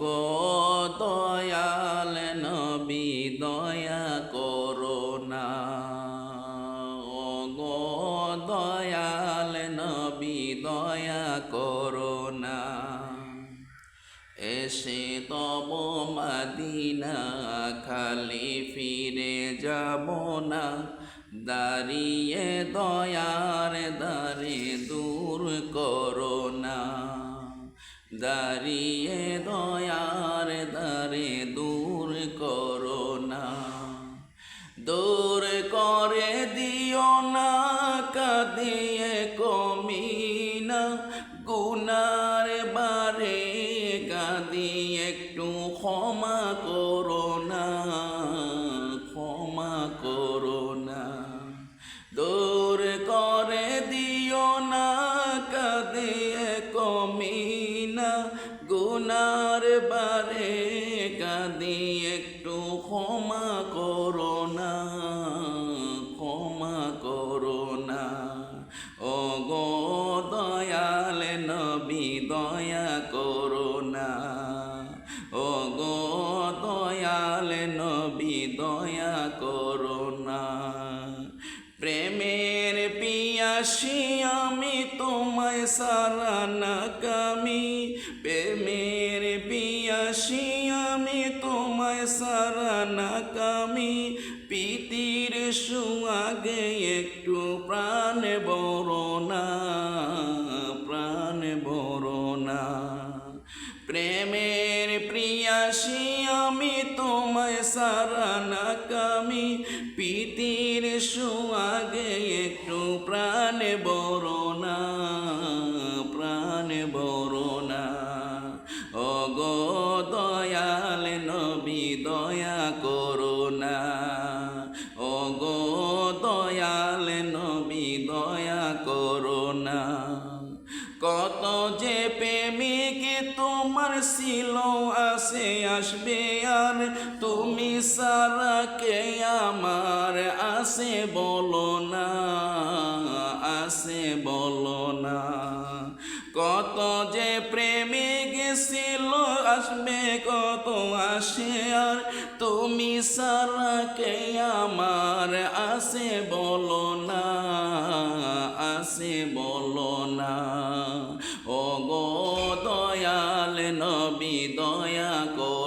গো দয়াল নবী দয়া করো না। ও গো দয়াল নবী দয়া করো না। এসে তব মাদিনা খালি ফিরে যাব না। দাঁড়িয়ে দয়ার দারে দাঁড়িয়ে দয়ার দারে দূর করো না। দূর করে দিও না, কাঁদিয়ে কমিনা গুনার বারে কাঁদি একটু ক্ষমা করো না। গুনার বারে কাঁদি একটু ক্ষমা করো না, ক্ষমা করো ও গো দয়াল নবী, দয়া করো ও গো দয়াল নবী, দয়া করো প্রেমের পিয়াসি আমি তোমায় সারা না কামি প্রেমের পিয়াসি আমি তোমায় সারা না কামি পিতির সুয়াগে একটু প্রাণ না প্রাণ না প্রেমের প্রিয়াসী আমি তোমায় সারা না কামি পিতির সুয়াগে একটু প্রাণ বড় নবী দয়া করো না। ও গো দয়াল নবী, দয়া করো না। কত যে প্রেমিক তোমার ছিল, আসে, আসবে আর তুমি সারা কে আমার, আসে বলো না। আসে বলো না। কত যে প্রেমিক গেছিল, আসবে কত আসে আর তুমি সারা কে আমার? আসে বলো না আসে বলো না। ও গো দয়াল নবী, দয়া করো